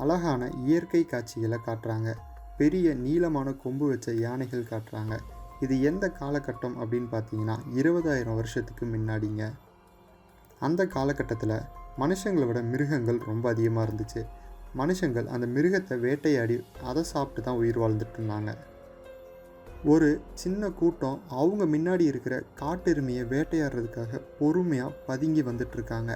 அழகான இயற்கை காட்சிகளை காட்டுறாங்க. பெரிய நீளமான கொம்பு வச்ச யானைகள் காட்டுறாங்க. இது எந்த காலகட்டம் அப்படின்னு பார்த்தீங்கன்னா இருபதாயிரம் வருஷத்துக்கு முன்னாடிங்க. அந்த காலகட்டத்தில் மனுஷங்களை விட மிருகங்கள் ரொம்ப அதிகமாக இருந்துச்சு. மனுஷங்கள் அந்த மிருகத்தை வேட்டையாடி அதை சாப்பிட்டு தான் உயிர் வாழ்ந்துட்டு இருந்தாங்க. ஒரு சின்ன கூட்டம் அவங்க முன்னாடி இருக்கிற காட்டெருமையை வேட்டையாடுறதுக்காக பொறுமையாக பதுங்கி வந்துட்டு இருக்காங்க.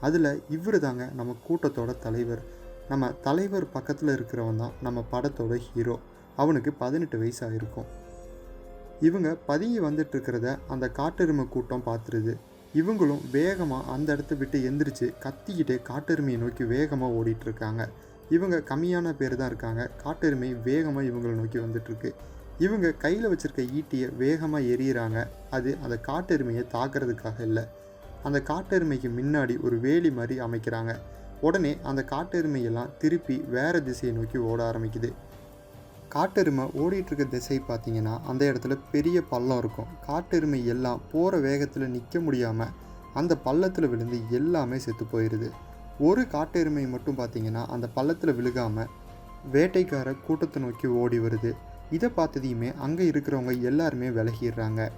அதில் இவர் தாங்க நம்ம கூட்டத்தோட தலைவர். நம்ம தலைவர் பக்கத்தில் இருக்கிறவன் தான் நம்ம படத்தோட ஹீரோ அவனுக்கு பதினெட்டு வயசு ஆயிருக்கும். இவங்க பதுங்கி வந்துட்டுருக்கிறத அந்த காட்டெருமை கூட்டம் பார்த்துருது. இவங்களும் வேகமாக அந்த இடத்த விட்டு எந்திரிச்சு கத்திக்கிட்டே காட்டெருமையை நோக்கி வேகமாக ஓடிட்டுருக்காங்க இவங்க கம்மியான பேர் தான் இருக்காங்க. காட்டெருமை வேகமாக இவங்களை நோக்கி வந்துட்டுருக்கு இவங்க கையில் வச்சுருக்க ஈட்டியை வேகமாக எரியிறாங்க அது அந்த காட்டெருமையை தாக்குறதுக்காக இல்லை. அந்த காட்டெருமைக்கு முன்னாடி ஒரு வேலி மாதிரி அமைக்கிறாங்க. உடனே அந்த காட்டெருமையெல்லாம் திருப்பி வேறு திசையை நோக்கி ஓட ஆரம்பிக்குது. காட்டெருமை ஓடிட்டுருக்க திசை பார்த்தீங்கன்னா அந்த இடத்துல பெரிய பள்ளம் இருக்கும். காட்டெருமை எல்லாம் போகிற வேகத்தில் நிற்க முடியாமல் அந்த பள்ளத்தில் விழுந்து எல்லாமே செத்து போயிடுது ஒரு காட்டெருமை மட்டும் பார்த்தீங்கன்னா அந்த பள்ளத்தில் விழுகாமல் வேட்டைக்கார கூட்டத்தை நோக்கி ஓடி வருது. இதை பார்த்ததையுமே அங்கே இருக்கிறவங்க எல்லாருமே விலகிடுறாங்க.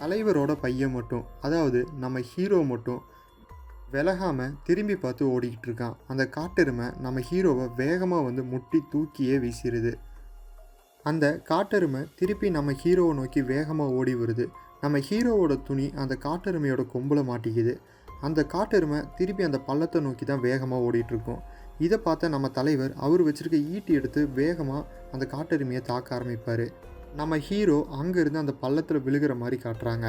தலைவரோட பையன் மட்டும் அதாவது நம்ம ஹீரோ மட்டும் விலகாமல் திரும்பி பார்த்து ஓடிக்கிட்டு இருக்கான். அந்த காட்டெருமை நம்ம ஹீரோவை வேகமாக வந்து முட்டி தூக்கியே வீசிடுது அந்த காட்டெருமை திருப்பி நம்ம ஹீரோவை நோக்கி வேகமாக ஓடி வருது. நம்ம ஹீரோவோட துணி அந்த காட்டெருமையோட கொம்பில் மாட்டிக்குது. அந்த காட்டெருமை திருப்பி அந்த பள்ளத்தை நோக்கி தான் வேகமாக ஓடிட்டுருக்கோம் இதை பார்த்த நம்ம தலைவர் அவர் வச்சுருக்க ஈட்டி எடுத்து வேகமாக அந்த காட்டெருமையை தாக்க ஆரம்பிப்பார். நம்ம ஹீரோ அங்கேருந்து அந்த பள்ளத்தில் விழுகிற மாதிரி காட்டுறாங்க.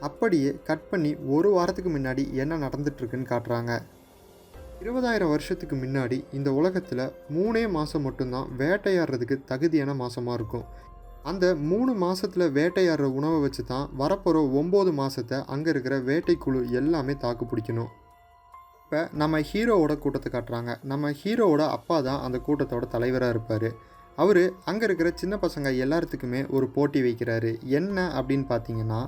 அப்படியே கட் பண்ணி ஒரு வாரத்துக்கு முன்னாடி என்ன நடந்துட்டுருக்குன்னு காட்டுறாங்க. இருபதாயிரம் வருஷத்துக்கு முன்னாடி இந்த உலகத்தில் மூணே மாதம் மட்டும்தான் வேட்டையாடுறதுக்கு தகுதியான மாதமாக இருக்கும். அந்த மூணு மாதத்தில் வேட்டையாடுற உணவை வச்சு தான் வரப்போகிற ஒம்பது மாதத்தை அங்கே இருக்கிற வேட்டைக்குழு எல்லாமே தாக்கு பிடிக்கணும். இப்போ நம்ம ஹீரோவோட கூட்டத்தை காட்டுறாங்க. நம்ம ஹீரோவோட அப்பா தான் அந்த கூட்டத்தோட தலைவராக இருப்பார். அவர் அங்கே இருக்கிற சின்ன பசங்க எல்லாத்துக்குமே ஒரு போட்டி வைக்கிறாரு. என்ன அப்படின்னு பார்த்தீங்கன்னா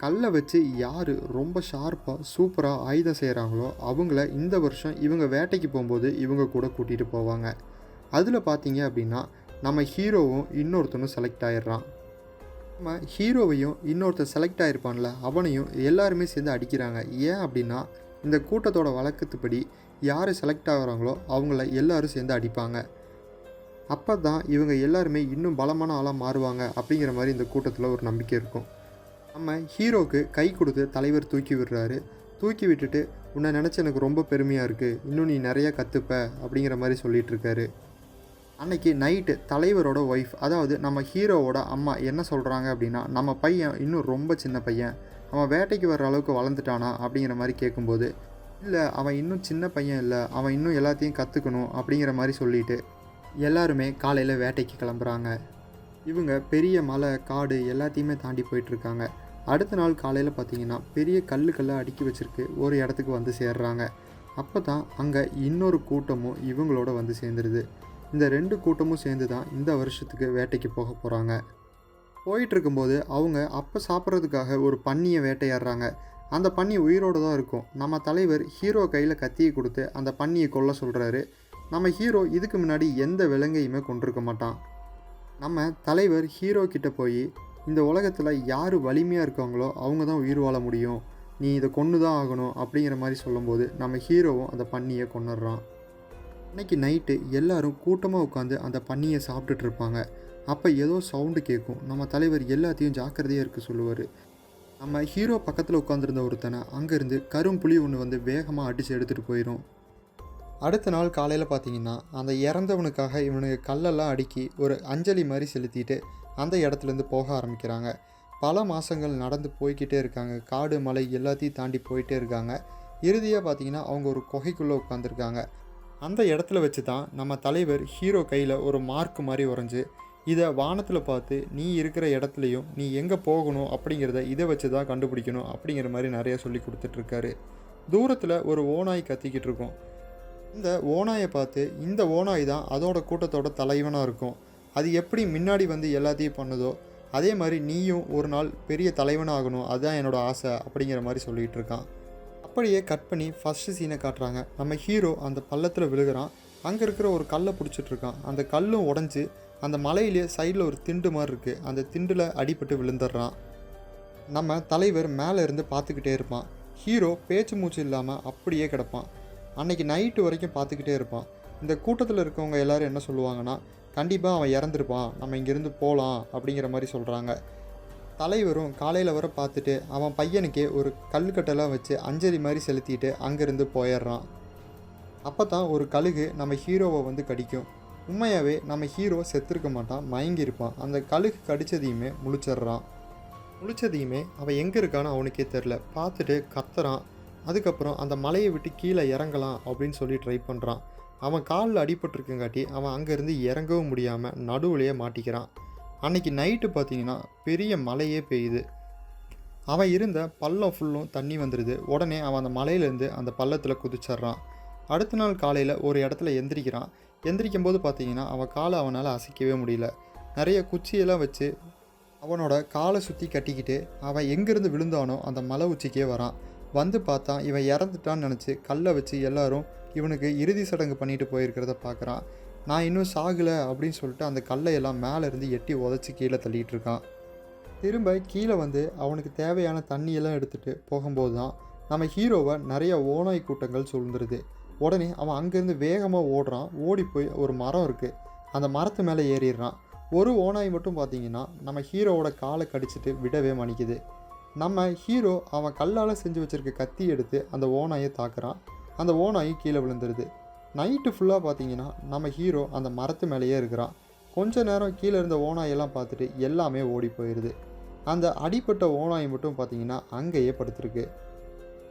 கல்லை வச்சு யார் ரொம்ப ஷார்ப்பாக சூப்பராக ஆயுதம் செய்கிறாங்களோ அவங்கள இந்த வருஷம் இவங்க வேட்டைக்கு போகும்போது இவங்க கூட கூட்டிகிட்டு போவாங்க. அதில் பார்த்தீங்க அப்படின்னா நம்ம ஹீரோவும் இன்னொருத்தனும் செலக்ட் ஆயிடுறான். நம்ம ஹீரோவையும் இன்னொருத்தர் செலக்ட் ஆகிருப்பான்ல அவனையும் எல்லாருமே சேர்ந்து அடிக்கிறாங்க. ஏன் அப்படின்னா இந்த கூட்டத்தோட வழக்கத்துப்படி யார் செலக்ட் ஆகிறாங்களோ அவங்கள எல்லாரும் சேர்ந்து அடிப்பாங்க. அப்போ தான் இவங்க எல்லாருமே இன்னும் பலமான ஆளாக மாறுவாங்க அப்படிங்கிற மாதிரி இந்த கூட்டத்தில் ஒரு நம்பிக்கை இருக்கும். நம்ம ஹீரோக்கு கை கொடுத்து தலைவர் தூக்கி விடுறாரு. தூக்கி விட்டுட்டு உன்னை நினச்சி எனக்கு ரொம்ப பெருமையாக இருக்குது இன்னும் நீ நிறையா கற்றுப்ப அப்படிங்கிற மாதிரி சொல்லிகிட்ருக்காரு அன்னைக்கு நைட்டு தலைவரோட ஒய்ஃப் அதாவது நம்ம ஹீரோவோட அம்மா என்ன சொல்கிறாங்க அப்படின்னா நம்ம பையன் இன்னும் ரொம்ப சின்ன பையன். அவன் வேட்டைக்கு வர்ற அளவுக்கு வளர்ந்துட்டானா? அப்படிங்கிற மாதிரி கேட்கும்போது இல்லை அவன் இன்னும் சின்ன பையன் இல்லை. அவன் இன்னும் எல்லாத்தையும் கற்றுக்கணும் அப்படிங்கிற மாதிரி சொல்லிட்டு எல்லாருமே காலையில் வேட்டைக்கு கிளம்புறாங்க. இவங்க பெரிய மலை காடு எல்லாத்தையுமே தாண்டி போயிட்டுருக்காங்க. அடுத்த நாள் காலையில் பார்த்தீங்கன்னா பெரிய கல்லு அடுக்கி வச்சுருக்கு. ஒரு இடத்துக்கு வந்து சேர்றாங்க. அப்போ தான் அங்கே இன்னொரு கூட்டமும் இவங்களோட வந்து சேர்ந்துருது. இந்த ரெண்டு கூட்டமும் சேர்ந்து தான் இந்த வருஷத்துக்கு வேட்டைக்கு போக போகிறாங்க போயிட்டு இருக்கும்போது அவங்க அப்போ சாப்பிட்றதுக்காக ஒரு பன்னியை வேட்டையாடுறாங்க. அந்த பன்னி உயிரோடு தான் இருக்கும். நம்ம தலைவர் ஹீரோ கையில் கத்தியை கொடுத்து அந்த பன்னியை கொல்ல சொல்கிறாரு நம்ம ஹீரோ இதுக்கு முன்னாடி எந்த விலங்கையுமே கொண்டிருக்க மாட்டான். நம்ம தலைவர் ஹீரோ கிட்ட போய் இந்த உலகத்தில் யார் வலிமையாக இருக்காங்களோ அவங்க தான் உயிர் வாழ முடியும். நீ இதை கொன்று தான் ஆகணும் அப்படிங்கிற மாதிரி சொல்லும்போது நம்ம ஹீரோவும் அந்த பன்னியை கொண்டுடுறான் அன்னைக்கு நைட்டு எல்லோரும் கூட்டமாக உட்காந்து அந்த பன்னியை சாப்பிட்டுட்டு இருப்பாங்க. அப்போ ஏதோ சவுண்டு கேட்கும் நம்ம தலைவர் எல்லாத்தையும் ஜாக்கிரதையாக இருக்க சொல்லுவார். நம்ம ஹீரோ பக்கத்தில் உட்காந்துருந்த ஒருத்தனை அங்கேருந்து கரும்புலி ஒன்று வந்து வேகமாக அடித்து எடுத்துகிட்டு போயிடும் அடுத்த நாள் காலையில் பார்த்தீங்கன்னா அந்த இறந்தவனுக்காக இவனுக்கு கல்லெல்லாம் அடுக்கி ஒரு அஞ்சலி மாதிரி செலுத்திட்டு அந்த இடத்துலேருந்து போக ஆரம்பிக்கிறாங்க. பல மாதங்கள் நடந்து போய்கிட்டே இருக்காங்க. காடு மலை எல்லாத்தையும் தாண்டி போயிட்டே இருக்காங்க. இறுதியாக பார்த்தீங்கன்னா அவங்க ஒரு குகைக்குள்ளே உட்காந்துருக்காங்க அந்த இடத்துல வச்சு தான் நம்ம தலைவர் ஹீரோ கையில் ஒரு மார்க் மாதிரி உறைஞ்சு இதை வானத்தில் பார்த்து நீ இருக்கிற இடத்துலையும் நீ எங்கே போகணும் அப்படிங்கிறத இதை வச்சு தான் கண்டுபிடிக்கணும் அப்படிங்கிற மாதிரி நிறைய சொல்லி கொடுத்துட்ருக்காரு தூரத்தில் ஒரு ஓனாய் கத்திக்கிட்டு இருக்கோம். இந்த ஓநாயை பார்த்து இந்த ஓனாய் தான் அதோட கூட்டத்தோட தலைவனாக இருக்கும். அது எப்படி முன்னாடி வந்து எல்லாத்தையும் பண்ணுதோ அதே மாதிரி நீயும் ஒரு நாள் பெரிய தலைவனாகணும் அதுதான் என்னோட ஆசை அப்படிங்கிற மாதிரி சொல்லிகிட்டு இருக்கான். அப்படியே கட் பண்ணி ஃபஸ்ட்டு சீனை காட்டுறாங்க. நம்ம ஹீரோ அந்த பள்ளத்தில் விழுகிறான். அங்கே இருக்கிற ஒரு கல்லை பிடிச்சிட்டு இருக்கான். அந்த கல்லும் உடஞ்சி அந்த மலையிலே சைடில் ஒரு திண்டு மாதிரி இருக்குது அந்த திண்டில் அடிபட்டு விழுந்துடுறான். நம்ம தலைவர் மேலே இருந்து பார்த்துக்கிட்டே இருப்பான். ஹீரோ பேச்சு மூச்சு இல்லாமல் அப்படியே கிடப்பான். அன்னைக்கு நைட்டு வரைக்கும் பார்த்துக்கிட்டே இருப்பான். இந்த கூட்டத்தில் இருக்கவங்க எல்லோரும் என்ன சொல்லுவாங்கன்னா கண்டிப்பாக அவன் இறந்துருப்பான். நம்ம இங்கேருந்து போகலாம் அப்படிங்கிற மாதிரி சொல்கிறாங்க தலைவரும் காலையில் வர பார்த்துட்டு அவன் பையனுக்கே ஒரு கல்லுக்கட்டெல்லாம் வச்சு அஞ்சலி மாதிரி செலுத்திட்டு அங்கேருந்து போயிடுறான். அப்போ தான் ஒரு கழுகு நம்ம ஹீரோவை வந்து கடிக்கும். உண்மையாகவே நம்ம ஹீரோ செத்துருக்க மாட்டான் மயங்கி இருப்பான். அந்த கழுகு கடிச்சதையுமே முழிச்சிடுறான். முழிச்சதையுமே அவன் எங்கே இருக்கான்னு அவனுக்கே தெரில பார்த்துட்டு கத்துறான். அதுக்கப்புறம் அந்த மலையை விட்டு கீழே இறங்கலாம் அப்படின்னு சொல்லி ட்ரை பண்ணுறான் அவன் காலில் அடிபட்டிருக்கங்காட்டி அவன் அங்கேருந்து இறங்கவும் முடியாமல் நடுவுலையே மாட்டிக்கிறான். அன்னைக்கு நைட்டு பார்த்தீங்கன்னா பெரிய மழையே பெய்யுது. அவன் இருந்த பள்ளம் ஃபுல்லும் தண்ணி வந்துடுது உடனே அவன் அந்த மலையிலேருந்து அந்த பள்ளத்தில் குதிச்சிட்றான். அடுத்த நாள் காலையில் ஒரு இடத்துல எந்திரிக்கிறான். எந்திரிக்கும் போது பார்த்தீங்கன்னா அவன் காலை அவனால் அசைக்கவே முடியல. நிறைய குச்சியெல்லாம் வச்சு அவனோட காலை சுற்றி கட்டிக்கிட்டு அவன் எங்கேருந்து விழுந்தானோ அந்த மலை உச்சிக்கே வரான். வந்து பார்த்தா இவன் இறந்துட்டான்னு நினச்சி கல்லை வச்சு எல்லாரும் இவனுக்கு இறுதி சடங்கு பண்ணிட்டு போயிருக்கிறத பார்க்குறான். நான் இன்னும் சாகலை அப்படின்னு சொல்லிட்டு அந்த கல்லையெல்லாம் மேலேருந்து மேலே இருந்து எட்டி உதச்சி கீழே தள்ளிட்டு இருக்கான். திரும்ப கீழே வந்து அவனுக்கு தேவையான தண்ணியெல்லாம் எடுத்துகிட்டு போகும்போது தான் நம்ம ஹீரோவை நிறைய ஓனாய் கூட்டங்கள் சூழ்ந்துருது. உடனே அவன் அங்கேருந்து வேகமாக ஓடுறான். ஓடி போய் ஒரு மரம் இருக்குது அந்த மரத்து மேலே ஏறிடுறான். ஒரு ஓனாய் மட்டும் பார்த்தீங்கன்னா நம்ம ஹீரோவோட காலை கடிச்சிட்டு விடவே மணிக்குது நம்ம ஹீரோ அவன் கல்லால் செஞ்சு வச்சுருக்க கத்தி எடுத்து அந்த ஓனாயை தாக்குறான். அந்த ஓநாய் கீழே விழுந்துருது. நைட்டு ஃபுல்லாக பார்த்தீங்கன்னா நம்ம ஹீரோ அந்த மரத்து மேலேயே இருக்கிறான். கொஞ்ச நேரம் கீழே இருந்த ஓனாயெல்லாம் பார்த்துட்டு எல்லாமே ஓடி போயிடுது அந்த அடிப்பட்ட ஓநாய் மட்டும் பார்த்தீங்கன்னா அங்கேயே படுத்துருக்கு.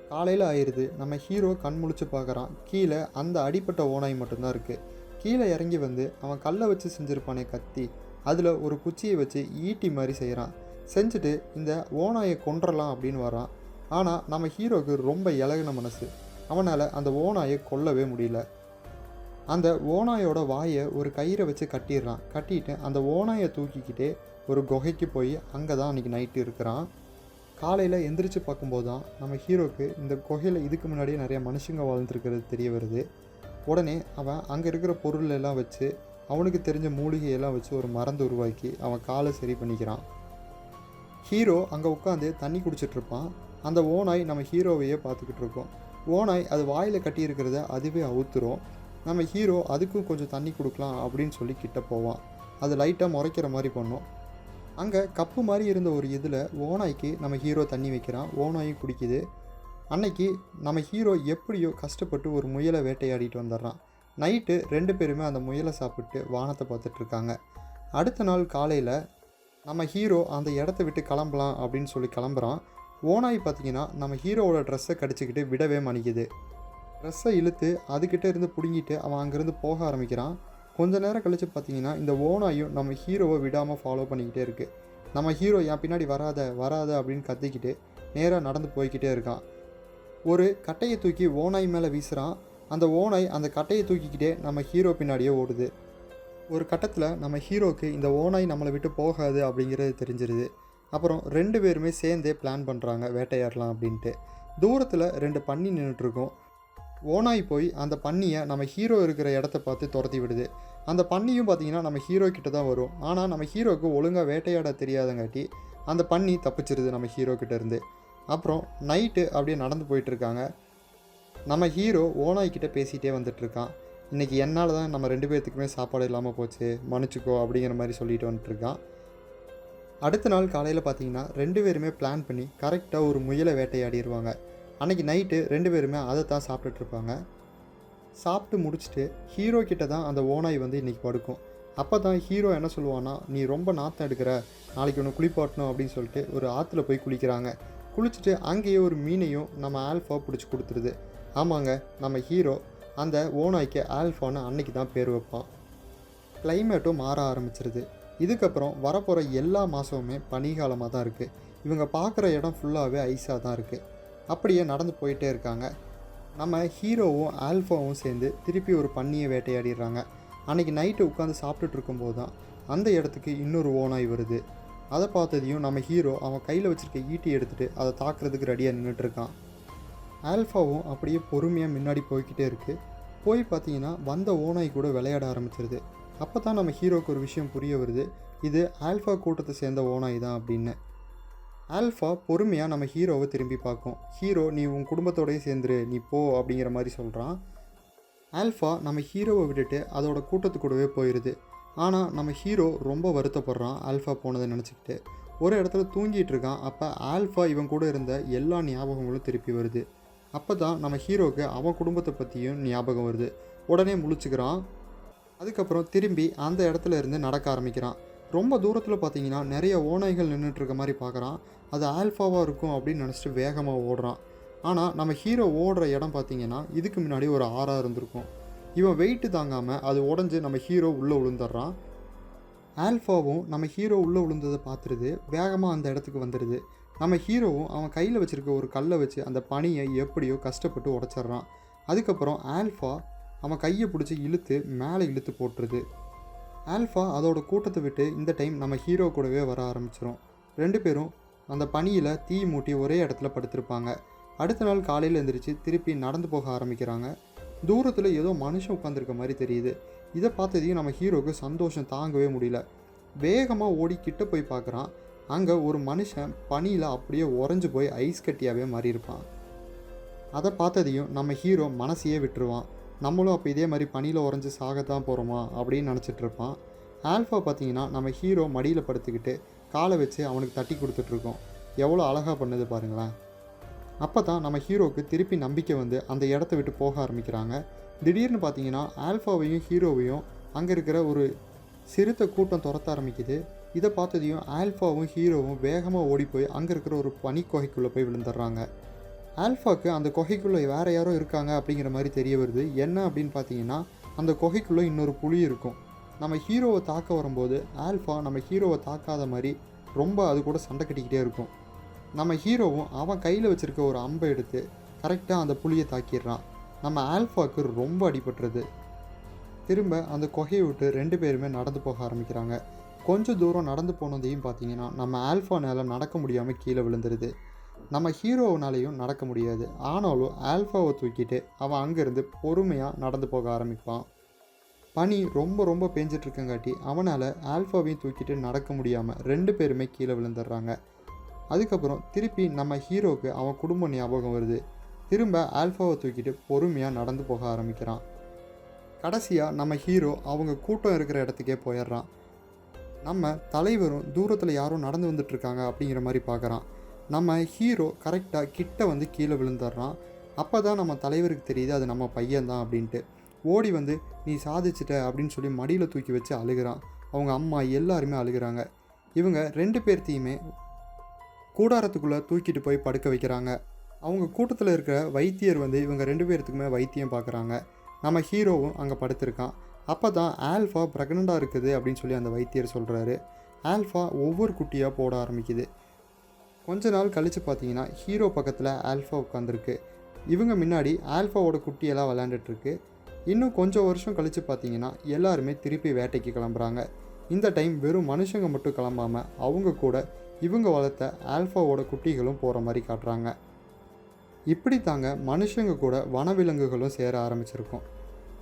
காலையில் ஆயிடுது நம்ம ஹீரோ கண் முழிச்சு பார்க்குறான் கீழே அந்த அடிப்பட்ட ஓனாய் மட்டும்தான் இருக்குது கீழே இறங்கி வந்து அவன் கல்லை வச்சு செஞ்சுருப்பானே கத்தி. அதில் ஒரு குச்சியை வச்சு ஈட்டி மாதிரி செய்கிறான் செஞ்சுட்டு இந்த ஓநாயை கொன்றலாம் அப்படின்னு வரான். ஆனால் நம்ம ஹீரோக்கு ரொம்ப இலகின மனசு. அவனால் அந்த ஓனாயை கொல்லவே முடியல. அந்த ஓனாயோட வாயை ஒரு கயிறை வச்சு கட்டிடுறான். கட்டிட்டு அந்த ஓனாயை தூக்கிக்கிட்டே ஒரு குகைக்கு போய் அங்கே தான் அன்றைக்கி நைட்டு இருக்கிறான். காலையில் எந்திரிச்சு பார்க்கும்போது தான் நம்ம ஹீரோக்கு இந்த குகையில் இதுக்கு முன்னாடியே நிறைய மனுஷங்க வாழ்ந்துருக்கிறது தெரிய வருது. உடனே அவன் அங்கே இருக்கிற பொருள் எல்லாம் வச்சு அவனுக்கு தெரிஞ்ச மூலிகையெல்லாம் வச்சு ஒரு மருந்து உருவாக்கி அவன் காலை சரி பண்ணிக்கிறான். ஹீரோ அங்கே உட்காந்து தண்ணி குடிச்சிட்டு இருப்பான் அந்த ஓனாய் நம்ம ஹீரோவையே பார்த்துக்கிட்டு இருக்கோம். ஓனாய் அது வாயில் கட்டியிருக்கிறத அதுவே அவுத்துரும். நம்ம ஹீரோ அதுக்கும் கொஞ்சம் தண்ணி கொடுக்கலாம் அப்படின்னு சொல்லி கிட்ட போவான். அது லைட்டாக முறைக்கிற மாதிரி பண்ணும். அங்கே கப்பு மாதிரி இருந்த ஒரு இதில் ஓனாய்க்கு நம்ம ஹீரோ தண்ணி வைக்கிறான். ஓனாயும் குடிக்குது. அன்னைக்கு நம்ம ஹீரோ எப்படியோ கஷ்டப்பட்டு ஒரு முயலை வேட்டையாடிட்டு வந்துடுறான். நைட்டு ரெண்டு பேருமே அந்த முயலை சாப்பிட்டு வானத்தை பார்த்துட்ருக்காங்க அடுத்த நாள் காலையில் நம்ம ஹீரோ அந்த இடத்த விட்டு கிளம்பலாம் அப்படின்னு சொல்லி கிளம்புறான். ஓனாய் பார்த்தீங்கன்னா நம்ம ஹீரோவோட ட்ரெஸ்ஸை கடிச்சிக்கிட்டு விடவே மணிக்குது ட்ரெஸ்ஸை இழுத்து அதுக்கிட்ட இருந்து பிடுங்கிட்டு அவன் அங்கேருந்து போக ஆரம்பிக்கிறான். கொஞ்ச நேரம் கழித்து பார்த்தீங்கன்னா இந்த ஓனாயும் நம்ம ஹீரோவை விடாமல் ஃபாலோ பண்ணிக்கிட்டே இருக்குது நம்ம ஹீரோ என் பின்னாடி வராத வராத அப்படின்னு கத்திக்கிட்டு நேராக நடந்து போய்கிட்டே இருக்கான். ஒரு கட்டையை தூக்கி ஓனாய் மேலே வீசுகிறான் அந்த ஓனாய் அந்த கட்டையை தூக்கிக்கிட்டே நம்ம ஹீரோ பின்னாடியே ஓடுது. ஒரு கட்டத்தில் நம்ம ஹீரோக்கு இந்த ஓனாய் நம்மளை விட்டு போகாது அப்படிங்கிறது தெரிஞ்சிருது. அப்புறம் ரெண்டு பேருமே சேர்ந்தே பிளான் பண்ணுறாங்க வேட்டையாடலாம் அப்படின்ட்டு. தூரத்தில் ரெண்டு பன்னி நின்றுட்டுருக்கோம் ஓனாய் போய் அந்த பன்னியை நம்ம ஹீரோ இருக்கிற இடத்த பார்த்து துரத்தி விடுது. அந்த பன்னியும் பார்த்தீங்கன்னா நம்ம ஹீரோ கிட்ட தான் வரும். ஆனால் நம்ம ஹீரோக்கு ஒழுங்காக வேட்டையாட தெரியாதங்காட்டி அந்த பன்னி தப்பிச்சிருது நம்ம ஹீரோ இருந்து. அப்புறம் நைட்டு அப்படியே நடந்து போயிட்டுருக்காங்க நம்ம ஹீரோ ஓனாய்கிட்ட பேசிகிட்டே வந்துட்டுருக்கான் இன்றைக்கி என்னால் தான் நம்ம ரெண்டு பேர்த்துக்குமே சாப்பாடு இல்லாமல் போச்சு. மன்னிச்சுக்கோ அப்படிங்கிற மாதிரி சொல்லிட்டு வந்துட்டுருக்கான். அடுத்த நாள் காலையில் பார்த்தீங்கன்னா ரெண்டு பேருமே பிளான் பண்ணி கரெக்டாக ஒரு முயலை வேட்டையாடிடுவாங்க அன்னைக்கு நைட்டு ரெண்டு பேருமே அதை தான் சாப்பிட்டுட்டு இருப்பாங்க. சாப்பிட்டு முடிச்சுட்டு ஹீரோ கிட்ட தான் அந்த ஓனாய் வந்து இன்றைக்கி படுக்கும். அப்போ தான் ஹீரோ என்ன சொல்லுவான்னா நீ ரொம்ப நாத்தம் எடுக்கிற. நாளைக்கு ஒன்று குளிப்பாட்டணும் அப்படின்னு சொல்லிட்டு ஒரு ஆற்றுல போய் குளிக்கிறாங்க. குளிச்சுட்டு அங்கேயே ஒரு மீனையும் நம்ம ஆல்ஃபா பிடிச்சி கொடுத்துருது. ஆமாங்க நம்ம ஹீரோ அந்த ஓனாய்க்கு ஆல்ஃபான்னு அன்னைக்கு தான் பேர் வைப்பான். கிளைமேட்டும் மாற ஆரம்பிச்சிருது. இதுக்கப்புறம் வரப்போகிற எல்லா மாதமுமே பனிகாலமாக தான் இருக்குது இவங்க பார்க்குற இடம் ஃபுல்லாகவே ஐஸாக தான் இருக்குது அப்படியே நடந்து போயிட்டே இருக்காங்க. நம்ம ஹீரோவும் ஆல்ஃபாவும் சேர்ந்து திருப்பி ஒரு பன்னியை வேட்டையாடிடுறாங்க. அன்னைக்கு நைட்டு உட்காந்து சாப்பிட்டுட்டு இருக்கும்போது தான் அந்த இடத்துக்கு இன்னொரு ஓனாய் வருது. அதை பார்த்ததையும் நம்ம ஹீரோ அவன் கையில் வச்சுருக்க ஈட்டி எடுத்துகிட்டு அதை தாக்குறதுக்கு ரெடியாக நின்றுட்டுருக்கான் ஆல்ஃபாவும் அப்படியே பொறுமையாக முன்னாடி போய்க்கிட்டே இருக்குது போய் பார்த்தீங்கன்னா வந்த ஓனாய் கூட விளையாட ஆரம்பிச்சிருது. அப்போ தான் நம்ம ஹீரோக்கு ஒரு விஷயம் புரிய வருது. இது ஆல்ஃபா கூட்டத்தை சேர்ந்த ஓனாய் தான் அப்படின்னு. ஆல்ஃபா பொறுமையாக நம்ம ஹீரோவை திரும்பி பார்க்கும். ஹீரோ நீ உன் குடும்பத்தோடையே சேர்ந்துரு. நீ போ அப்படிங்கிற மாதிரி சொல்கிறான் ஆல்ஃபா நம்ம ஹீரோவை விட்டுட்டு அதோட கூட்டத்து கூடவே போயிடுது ஆனால் நம்ம ஹீரோ ரொம்ப வருத்தப்படுறான் ஆல்ஃபா போனதை நினச்சிக்கிட்டு. ஒரு இடத்துல தூங்கிட்டு இருக்கான். அப்போ ஆல்ஃபா இவன் கூட இருந்த எல்லா ஞாபகங்களும் திருப்பி வருது. அப்போ தான் நம்ம ஹீரோவுக்கு அவன் குடும்பத்தை பற்றியும் ஞாபகம் வருது. உடனே முழிச்சுக்கிறான். அதுக்கப்புறம் திரும்பி அந்த இடத்துல இருந்து நடக்க ஆரம்பிக்கிறான். ரொம்ப தூரத்தில் பார்த்தீங்கன்னா நிறைய ஓநாய்கள் நின்றுட்டுருக்க மாதிரி பார்க்குறான் அது ஆல்ஃபாவாக இருக்கும் அப்படின்னு நினச்சிட்டு வேகமாக ஓடுறான். ஆனால் நம்ம ஹீரோ ஓடுற இடம் பார்த்தீங்கன்னா இதுக்கு முன்னாடி ஒரு ஆறாக இருந்திருக்கும். இவன் வெயிட்டு தாங்காமல் அது உடஞ்சி நம்ம ஹீரோ உள்ளே விழுந்துடுறான் ஆல்ஃபாவும் நம்ம ஹீரோ உள்ளே விழுந்ததை பார்த்துருது வேகமாக அந்த இடத்துக்கு வந்துடுது நம்ம ஹீரோவும் அவன் கையில் வச்சுருக்க ஒரு கல்லை வச்சு அந்த பனியை எப்படியோ கஷ்டப்பட்டு உடச்சிட்றான். அதுக்கப்புறம் ஆல்ஃபா அவன் கையை பிடிச்சி இழுத்து மேலே இழுத்து போட்டுருது. ஆல்ஃபா அதோட கூட்டத்தை விட்டு இந்த டைம் நம்ம ஹீரோ கூடவே வர ஆரம்பிச்சிரும். ரெண்டு பேரும் அந்த பனியில் தீ மூட்டி ஒரே இடத்துல படுத்திருப்பாங்க. அடுத்த நாள் காலையில் எழுந்திரிச்சு திருப்பி நடந்து போக ஆரம்பிக்கிறாங்க. தூரத்தில் ஏதோ மனுஷன் உட்காந்துருக்க மாதிரி தெரியுது. இதை பார்த்ததையும் நம்ம ஹீரோக்கு சந்தோஷம் தாங்கவே முடியல. வேகமாக ஓடி கிட்ட போய் பார்க்குறான். அங்கே ஒரு மனுஷன் பனியில் அப்படியே உறைஞ்சு போய் ஐஸ் கட்டியாகவே மாறியிருப்பான். அதை பார்த்ததையும் நம்ம ஹீரோ மனசையே விட்டுருவான். நம்மளும் அப்போ இதே மாதிரி பனியில் உறைஞ்சு சாகத்தான் போகிறோமா அப்படின்னு நினச்சிட்டு இருப்பான். ஆல்ஃபா பார்த்தீங்கன்னா நம்ம ஹீரோ மடியில் படுத்துக்கிட்டு காலை வச்சு அவனுக்கு தட்டி கொடுத்துட்ருக்கோம் எவ்வளோ அழகாக பண்ணுது பாருங்களேன். அப்போ தான் நம்ம ஹீரோவுக்கு திருப்பி நம்பிக்கை வந்து அந்த இடத்த விட்டு போக ஆரம்பிக்கிறாங்க. திடீர்னு பார்த்தீங்கன்னா ஆல்ஃபாவையும் ஹீரோவையும் அங்கே இருக்கிற ஒரு சிறுத்தை கூட்டம் துரத்த ஆரம்பிக்குது. இதை பார்த்ததையும் ஆல்ஃபாவும் ஹீரோவும் வேகமாக ஓடி போய் அங்கே இருக்கிற ஒரு பனிக்குகைக்குள்ளே போய் விழுந்துடுறாங்க. ஆல்ஃபாக்கு அந்த குகைக்குள்ளே வேறு யாரோ இருக்காங்க அப்படிங்கிற மாதிரி தெரிய வருது. என்ன அப்படின்னு பார்த்தீங்கன்னா அந்த குகைக்குள்ளே இன்னொரு புலி இருக்கும். நம்ம ஹீரோவை தாக்க வரும்போது ஆல்ஃபா நம்ம ஹீரோவை தாக்காத மாதிரி ரொம்ப அது கூட சண்டை கட்டிக்கிட்டே இருக்கும். நம்ம ஹீரோவும் அவன் கையில் வச்சுருக்க ஒரு அம்பை எடுத்து கரெக்டாக அந்த புலியை தாக்கிடுறான். நம்ம ஆல்ஃபாக்கு ரொம்ப அடிபட்டுறது திரும்ப அந்த குகையை விட்டு ரெண்டு பேருமே நடந்து போக ஆரம்பிக்கிறாங்க. கொஞ்சம் தூரம் நடந்து போனதையும் பார்த்தீங்கன்னா நம்ம ஆல்ஃபானால நடக்க முடியாமல் கீழே விழுந்துருது. நம்ம ஹீரோனாலேயும் நடக்க முடியாது. ஆனாலும் ஆல்ஃபாவை தூக்கிட்டு அவன் அங்கேருந்து பொறுமையாக நடந்து போக ஆரம்பிப்பான். பனி ரொம்ப ரொம்ப பேஞ்சிட்ருக்கங்காட்டி அவனால் ஆல்ஃபாவையும் தூக்கிட்டு நடக்க முடியாமல் ரெண்டு பேருமே கீழே விழுந்துடுறாங்க. அதுக்கப்புறம் திருப்பி நம்ம ஹீரோவுக்கு அவன் குடும்ப ஞாபகம் வருது. திரும்ப ஆல்ஃபாவை தூக்கிட்டு பொறுமையாக நடந்து போக ஆரம்பிக்கிறான். கடைசியாக நம்ம ஹீரோ அவங்க கூட்டம் இருக்கிற இடத்துக்கே போயிடுறான். நம்ம தலைவரும் தூரத்தில் யாரும் நடந்து வந்துட்டுருக்காங்க அப்படிங்கிற மாதிரி பார்க்குறான் நம்ம ஹீரோ கரெக்டாக கிட்ட வந்து கீழே விழுந்துடுறான். அப்போ தான் நம்ம தலைவருக்கு தெரியுது அது நம்ம பையன்தான் அப்படின்ட்டு. ஓடி வந்து நீ சாதிச்சிட்ட அப்படின்னு சொல்லி மடியில் தூக்கி வச்சு அழுகிறான். அவங்க அம்மா எல்லாருமே அழுகிறாங்க. இவங்க ரெண்டு பேர்த்தையுமே கூடாரத்துக்குள்ளே தூக்கிட்டு போய் படுக்க வைக்கிறாங்க. அவங்க கூட்டத்தில் இருக்கிற வைத்தியர் வந்து இவங்க ரெண்டு பேர்த்துக்குமே வைத்தியம் பார்க்குறாங்க நம்ம ஹீரோவும் அங்கே படுத்திருக்கான். அப்போ தான் ஆல்ஃபா ப்ரெக்னெண்ட்டாக இருக்குது அப்படின்னு சொல்லி அந்த வைத்தியர் சொல்கிறாரு ஆல்ஃபா ஒவ்வொரு குட்டியாக போட ஆரம்பிக்குது. கொஞ்ச நாள் கழித்து பார்த்தீங்கன்னா ஹீரோ பக்கத்தில் ஆல்ஃபா உட்காந்துருக்கு இவங்க முன்னாடி ஆல்ஃபாவோட குட்டியெல்லாம் விளையாண்டுட்டுருக்கு. இன்னும் கொஞ்சம் வருஷம் கழித்து பார்த்தீங்கன்னா எல்லாருமே திருப்பி வேட்டைக்கு கிளம்புறாங்க. இந்த டைம் வெறும் மனுஷங்க மட்டும் கிளம்பாமல் அவங்க கூட இவங்க வளர்த்த ஆல்ஃபாவோட குட்டிகளும் போகிற மாதிரி காட்டுறாங்க. இப்படி தாங்க மனுஷங்க கூட வனவிலங்குகளும் சேர ஆரம்பிச்சிருக்கோம்.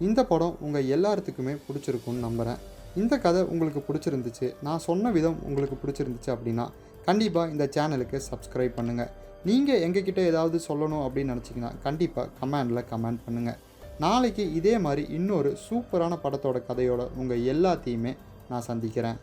இந்த படம் உங்கள் எல்லாத்துக்குமே பிடிச்சிருக்கும்னு நம்புகிறேன் இந்த கதை உங்களுக்கு பிடிச்சிருந்துச்சு நான் சொன்ன விதம் உங்களுக்கு பிடிச்சிருந்துச்சு அப்படின்னா கண்டிப்பாக இந்த சேனலுக்கு சப்ஸ்கிரைப் பண்ணுங்கள் நீங்கள் எங்ககிட்ட ஏதாவது சொல்லணும் அப்படின்னு நினச்சிங்கன்னா கண்டிப்பாக கமெண்டில் கமெண்ட் பண்ணுங்கள் நாளைக்கு இதே மாதிரி இன்னொரு சூப்பரான படத்தோட கதையோட உங்கள் எல்லாத்தையுமே நான் சந்திக்கிறேன்.